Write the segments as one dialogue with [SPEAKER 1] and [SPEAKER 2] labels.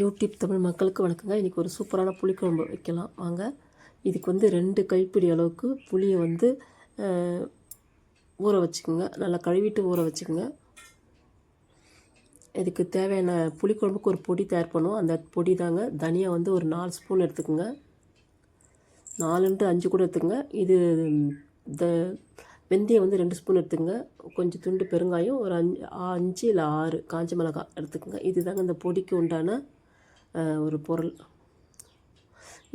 [SPEAKER 1] YouTube Tamil மக்களுக்கு வணக்கங்க. இன்றைக்கி ஒரு சூப்பரான புளிக்குழம்பு வைக்கலாம். வாங்க. இதுக்கு வந்து ரெண்டு கைப்பிடி அளவுக்கு புளியை வந்து ஊற வச்சுக்கோங்க. நல்லா கழுவிட்டு ஊற வச்சுக்கோங்க. இதுக்கு தேவையான புளிக்குழம்புக்கு ஒரு பொடி தயார் பண்ணுவோம். அந்த பொடி தாங்க. தனியாக வந்து ஒரு நாலு ஸ்பூன் எடுத்துக்கோங்க. நாலுன்ட்டு அஞ்சு கூட எடுத்துக்கோங்க. இது த வெந்தயம் வந்து ரெண்டு ஸ்பூன் எடுத்துக்கங்க. கொஞ்சம் துண்டு பெருங்காயம் ஒரு அஞ்சு அஞ்சு இல்லை ஆறு காஞ்ச மிளகாய் எடுத்துக்கோங்க. இதுதாங்க இந்த பொடிக்கு உண்டான ஒரு பொருள்.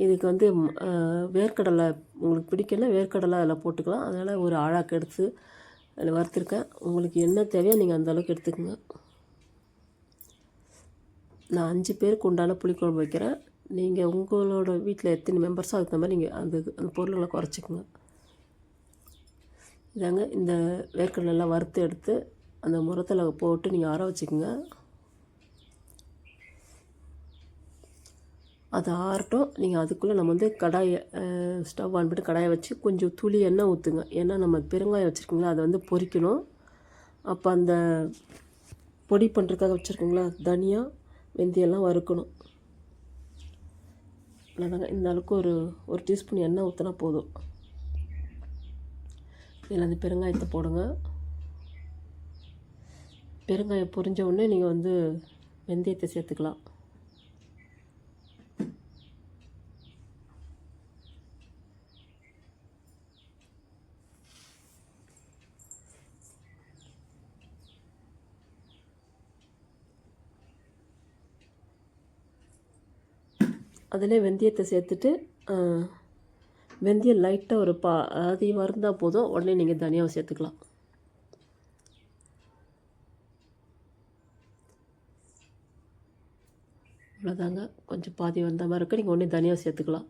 [SPEAKER 1] இதுக்கு வந்து வேர்க்கடலை உங்களுக்கு பிடிக்கல வேர்க்கடலை அதில் போட்டுக்கலாம். அதனால் ஒரு ஆழாக்கு எடுத்து அதில் வறுத்துருக்கேன். உங்களுக்கு என்ன தேவையோ நீங்கள் அந்தளவுக்கு எடுத்துக்கோங்க. நான் அஞ்சு பேருக்கு உண்டான புளிக்குழம்பு வைக்கிறேன். நீங்கள் உங்களோட வீட்டில் எத்தனை மெம்பர்ஸோ அதுக்கு தகுந்த மாதிரி நீங்கள் அந்த அந்த பொருள்களை குறைச்சிக்கோங்க. இதாங்க இந்த வேர்க்கடலை எல்லாம் வறுத்து எடுத்து அந்த முரத்தில் போட்டு நீங்கள் ஆற வச்சுக்கோங்க. அது ஆறட்டும். நீங்கள் அதுக்குள்ளே நம்ம வந்து கடாயை ஸ்டவ் ஆன் பண்ணிட்டு கடாயை வச்சு கொஞ்சம் துளி எண்ணெய் ஊற்றுங்க ஏன்னா நம்ம பெருங்காயம் வச்சுருக்கீங்களா அதை வந்து பொரிக்கணும். அப்போ அந்த பொடி பண்ணுறதுக்காக வச்சுருக்கீங்களா தனியாக வெந்தயெல்லாம் வறுக்கணும். நல்லா இந்த அளவுக்கு ஒரு ஒரு டீஸ்பூன் எண்ணெய் ஊற்றினா போதும். இதில் அந்த பெருங்காயத்தை போடுங்க. பெருங்காயம் பொரிஞ்ச உடனே நீங்கள் வந்து வெந்தயத்தை சேர்த்துக்கலாம். அதில் வெந்தயத்தை சேர்த்துட்டு வெந்தயம் லைட்டாக ஒரு பா அது வறுந்தால் போதும். உடனே நீங்கள் தனியாக சேர்த்துக்கலாம். அவ்வளோதாங்க கொஞ்சம் பாதி வந்த மாதிரி இருக்குது நீங்கள் உடனே தனியாக சேர்த்துக்கலாம்.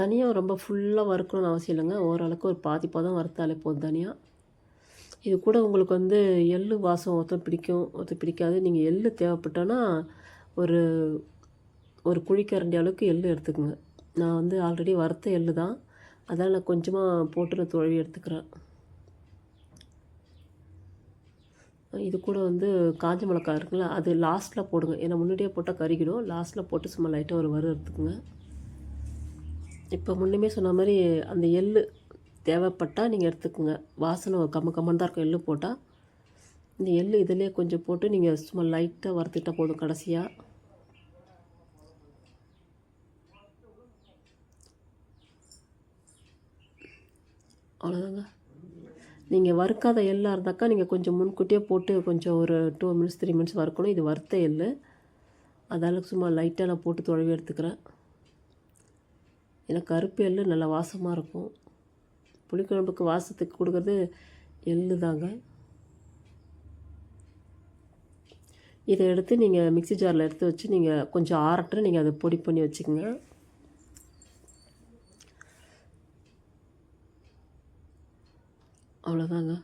[SPEAKER 1] தனியாக ரொம்ப ஃபுல்லாக வறுக்கணும்னு அவசியம் இல்லைங்க. ஓரளவுக்கு ஒரு பாதி பதம் வறுத்தாலே போதும் தனியாக இது கூட உங்களுக்கு வந்து எள்ளு வாசம் ஒருத்தர் பிடிக்கும். ஒருத்தர் பிடிக்காது. நீங்கள் எள்ளு தேவைப்பட்டோன்னா ஒரு ஒரு குழிக்கரண்டி அளவுக்கு எள் எடுத்துக்கோங்க. நான் வந்து ஆல்ரெடி வறுத்த எள்ளு தான். அதனால் நான் கொஞ்சமாக போட்டு நான் துழவி எடுத்துக்கிறேன். இது கூட வந்து காஞ்ச மிளகாய் இருக்குல்ல அது லாஸ்ட்டில் போடுங்க. ஏன்னா முன்னாடியே போட்டால் கருகிடும். லாஸ்ட்டில் போட்டு சும்மா லைட்டாக ஒரு வறு எடுத்துக்கோங்க. இப்போ முன்னுமே சொன்ன மாதிரி அந்த எள் தேவைப்பட்டால் நீங்கள் எடுத்துக்கோங்க. வாசனை கம்ம கம்மன் தான் இருக்கும் எள் போட்டால் இந்த எள் இதிலே கொஞ்சம் போட்டு நீங்கள் சும்மா லைட்டாக வறுத்துக்கிட்டால் போதும் கடைசியாக அவ்வளோதாங்க நீங்கள் வறுக்காத எள்ளாக இருந்தாக்கா நீங்கள் கொஞ்சம் முன்கூட்டியே போட்டு கொஞ்சம் ஒரு டூ மினிட்ஸ் த்ரீ மினிட்ஸ் வறுக்கணும். இது வறுத்த எள் அதால் சும்மா லைட்டாக நான் போட்டு தொழவி எடுத்துக்கிறேன். ஏன்னா கருப்பு எள் நல்லா வாசமாக இருக்கும். புளிக்குழம்புக்கு வாசத்துக்கு கொடுக்குறது எள்ளு தாங்க இதை எடுத்து நீங்கள் மிக்ஸி ஜாரில் எடுத்து வச்சு நீங்கள் கொஞ்சம் ஆறட்டு நீங்கள் அதை பொடி பண்ணி வச்சுக்கோங்க. அவ்வளோதாங்க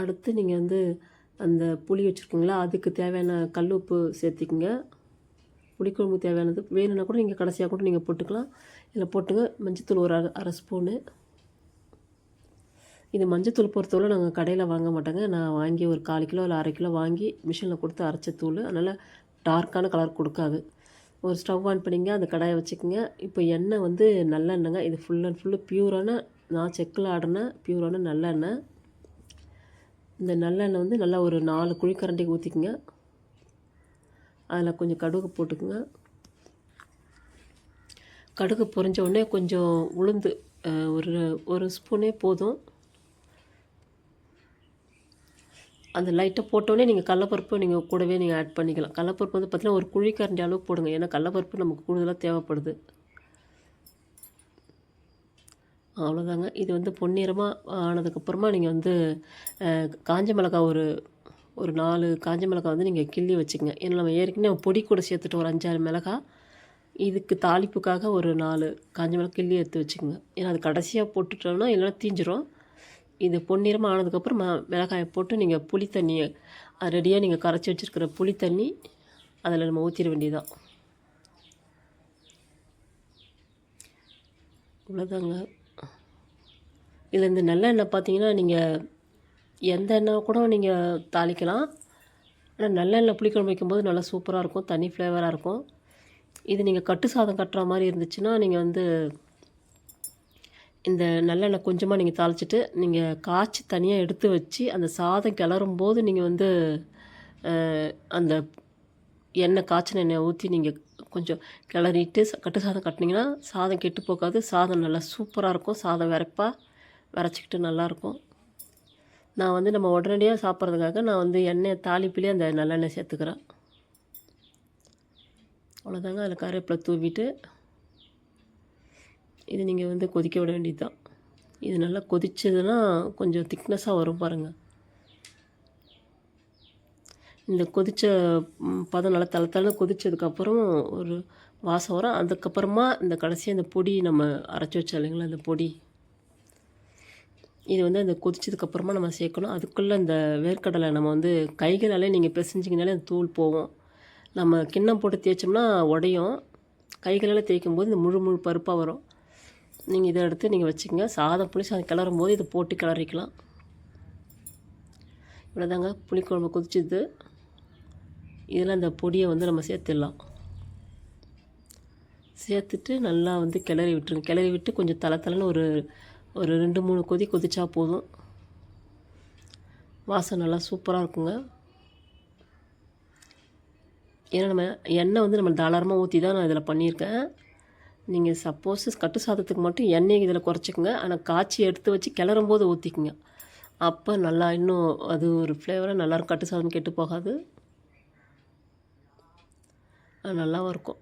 [SPEAKER 1] அடுத்து நீங்கள் வந்து அந்த புளி வச்சுருக்கீங்களா அதுக்கு தேவையான கல் உப்பு சேர்த்திக்கங்க. புளிக்குழம்பு தேவையானது வேணும்னா கூட நீங்கள் கடைசியாக கூட நீங்கள் போட்டுக்கலாம். இதில் போட்டுங்க. மஞ்சத்தூள் ஒரு அரை அரை ஸ்பூனு. இது மஞ்சத்தூள் பொறுத்தவரை நாங்கள் கடையில் வாங்க மாட்டோங்க. நான் வாங்கி ஒரு கால் கிலோ இல்லை அரை கிலோ வாங்கி மிஷினில் கொடுத்து அரைச்ச தூள். அதனால் டார்க்கான கலர் கொடுக்காது. ஒரு ஸ்டவ் ஆன் பண்ணிங்க அந்த கடாயை வச்சுக்கோங்க. இப்போ எண்ணெய் வந்து நல்லெண்ணெய்ங்க. இது ஃபுல் அண்ட் ஃபுல்லு பியூரான நான் செக்கில் ஆடின பியூரான நல்லெண்ணெய். இந்த நல்லெண்ணெய் வந்து நல்லா ஒரு நாலு குழிக்கரண்டி ஊற்றிக்குங்க அதில் கொஞ்சம் கடுகு போட்டுக்குங்க. கடுகு பொறிஞ்ச உடனே கொஞ்சம் உளுந்து ஒரு ஒரு ஸ்பூனே போதும். அந்த லைட்டாக போட்டோடனே நீங்கள் கடலப்பருப்பு நீங்கள் கூடவே நீங்கள் ஆட் பண்ணிக்கலாம். கடலப்பருப்பு வந்து பார்த்திங்கன்னா ஒரு குழிக்கரண்டி அளவுக்கு போடுங்க. ஏன்னா கடலப்பருப்பு நமக்கு கூடுதலாக தேவைப்படுது. அவ்வளோதாங்க இது வந்து பொன்னிறமாக ஆனதுக்கப்புறமா நீங்கள் வந்து காஞ்ச மிளகாய் ஒரு ஒரு நாலு காஞ்ச மிளகாய் வந்து நீங்கள் கிள்ளி வச்சுக்கங்க. ஏன்னா நம்ம ஏற்கனவே பொடி கூட சேர்த்துட்டு ஒரு அஞ்சாறு மிளகாய். இதுக்கு தாளிப்புக்காக ஒரு நாலு காஞ்ச மிளகாய் கிள்ளி எடுத்து வச்சுக்கோங்க. ஏன்னா அது கடைசியாக போட்டுட்டோம்னா இல்லைன்னா தீஞ்சிரும். இது பொன்னிறமாக ஆனதுக்கப்புறம் ம மிளகாயை போட்டு நீங்கள் புளி தண்ணியை ரெடியாக நீங்கள் கரைச்சி வச்சுருக்கிற புளி தண்ணி அதில் நம்ம ஊற்றிட வேண்டியதான் இவ்வளோதாங்க இதில் இந்த நல்லெண்ணெய் பார்த்தீங்கன்னா நீங்கள் எந்த எண்ணெய் கூட நீங்கள் தாளிக்கலாம். ஆனால் நல்லெண்ணெய் புளிக்குழம்பு வைக்கும்போது நல்லா சூப்பராக இருக்கும். தனி ஃப்ளேவராக இருக்கும். இது நீங்கள் கட்டு சாதம் கட்டுற மாதிரி இருந்துச்சுன்னா நீங்கள் வந்து இந்த நல்லெண்ணெய் கொஞ்சமாக நீங்கள் தாளிச்சிட்டு நீங்கள் காய்ச்சி தனியாக எடுத்து வச்சு அந்த சாதம் கிளறும் போது நீங்கள் வந்து அந்த எண்ணெய் காய்ச்சின எண்ணெய் ஊற்றி நீங்கள் கொஞ்சம் கிளறிட்டு கட்டு சாதம் கட்டினீங்கன்னா சாதம் கெட்டு போகாது. சாதம் நல்லா சூப்பராக இருக்கும். சாதம் விரைப்பா விரைச்சிக்கிட்டு நல்லாயிருக்கும் நான் வந்து நம்ம உடனடியாக சாப்பிட்றதுக்காக நான் வந்து எண்ணெய் தாளிப்பிலே அந்த நல்லெண்ணெய் சேர்த்துக்கிறேன். அவ்வளோதாங்க. அதில் கருவேப்பிலை தூவிட்டு இது நீங்கள் வந்து கொதிக்க விட வேண்டியது தான் இது நல்லா கொதிச்சதுன்னா கொஞ்சம் திக்னஸாக வரும் பாருங்கள் இந்த கொதித்த பதம் நல்லா தலை தலை கொதித்ததுக்கப்புறம் ஒரு வாசம் வரும். அதுக்கப்புறமா இந்த கடைசியாக இந்த பொடி நம்ம அரைச்சி வச்சோம் இல்லைங்களா அந்த பொடி. இது வந்து அந்த கொதிச்சதுக்கப்புறமா நம்ம சேர்க்கணும். அதுக்குள்ளே இந்த வேர்க்கடலை நம்ம வந்து கைகளாலே நீங்கள் பிசைஞ்சிங்கனாலே அந்த தூள் போவோம் நம்ம கிண்ணம் போட்டு தேய்ச்சோம்னா உடையும். கைகளால் தேய்க்கும் போது இந்த முழு முழு பருப்பாக வரும். நீங்கள் இதை எடுத்து நீங்கள் வச்சுக்கோங்க. சாதம் புளி சாதம் கிளறும் போது இதை போட்டு கிளறிக்கலாம். இவ்வளோதாங்க புளிக்குழம்பு கொதிச்சுது. இதில் அந்த பொடியை வந்து நம்ம சேர்த்துடலாம். சேர்த்துட்டு நல்லா வந்து கிளறி விட்டுருங்க. கிளறி விட்டு கொஞ்சம் தலை தலைன்னு ஒரு ஒரு ரெண்டு மூணு கொதி கொதிச்சா போதும். வாசம் நல்லா சூப்பராக இருக்குங்க. ஏன்னா நம்ம எண்ணெய் வந்து நம்ம தாராளமாக ஊற்றி தான் நான் இதில் பண்ணியிருக்கேன். நீங்கள் சப்போஸ் கட்டு சாதத்துக்கு மட்டும் எண்ணெய் இதில் குறைச்சிக்கோங்க. ஆனால் காய்ச்சி எடுத்து வச்சு கிளறும் போது ஊற்றிக்குங்க அப்போ நல்லா இன்னும் அது ஒரு ஃப்ளேவராக நல்லாயிருக்கும் கட்டு சாதம் கெட்டு போகாது. அது நல்லாவும் இருக்கும்.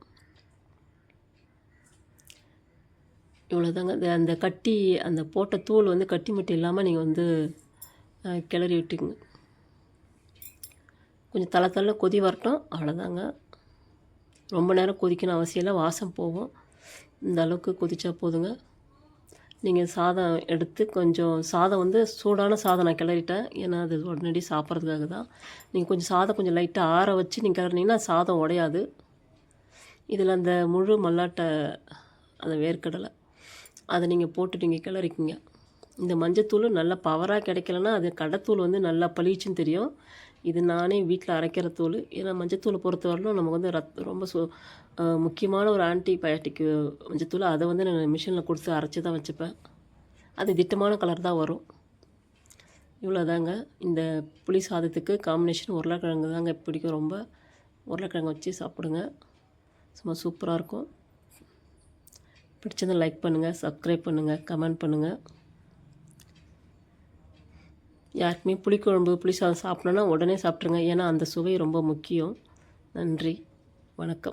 [SPEAKER 1] இவ்வளோதாங்க இந்த அந்த கட்டி அந்த போட்ட தூள் வந்து கட்டி மட்டும் இல்லாமல் நீங்கள் வந்து கிளறி விட்டுக்குங்க. கொஞ்சம் தலை தலை கொதி வரட்டும். அவ்வளோதாங்க ரொம்ப நேரம் கொதிக்கணும் அவசியம் இல்லை. வாசம் போகும். இந்த அளவுக்கு கொதிச்சா போதுங்க. நீங்கள் சாதம் எடுத்து கொஞ்சம் சாதம் வந்து சூடான சாதம் நான் கிளறிட்டேன். ஏன்னா அது உடனடி சாப்பிட்றதுக்காக தான். நீங்கள் கொஞ்சம் சாதம் கொஞ்சம் லைட்டாக ஆற வச்சு நீங்கள் கிளறினீங்கன்னா சாதம் உடையாது. இதில் அந்த முழு மல்லாட்டை அந்த வேர்க்கடலை. அதை நீங்கள் போட்டு நீங்கள் கிளறிக்குங்க. இந்த மஞ்சத்தூள் நல்லா பவராக கிடைக்கலன்னா அது கடைத்தூள் வந்து நல்லா பளிச்சுன்னு தெரியும். இது நானே வீட்டில் அரைக்கிற தூள் ஏன்னா மஞ்சத்தூளை பொறுத்தவரையிலும் நமக்கு வந்து ரத் ரொம்ப சு முக்கியமான ஒரு ஆன்டிபயோட்டிக் மஞ்சத்தூள் அதை வந்து நான் மிஷினில் கொடுத்து அரைச்சி தான் வச்சுப்பேன். அது திட்டமான கலர் தான் வரும். இவ்வளோதாங்க இந்த புளி சாதத்துக்கு காம்பினேஷன் உருளைக்கிழங்கு தாங்க பிடிக்கும் ரொம்ப. உருளைக்கிழங்கு வச்சு சாப்பிடுங்க. சும்மா சூப்பராக இருக்கும். பிடிச்சதை லைக் பண்ணுங்கள் சப்ஸ்கிரைப் பண்ணுங்கள் கமெண்ட் பண்ணுங்கள் யாருக்குமே புளிக்குழம்பு புளி சாதம் சாப்பிடணுன்னா உடனே சாப்பிட்ருங்க ஏன்னா அந்த சுவை ரொம்ப முக்கியம். நன்றி. வணக்கம்.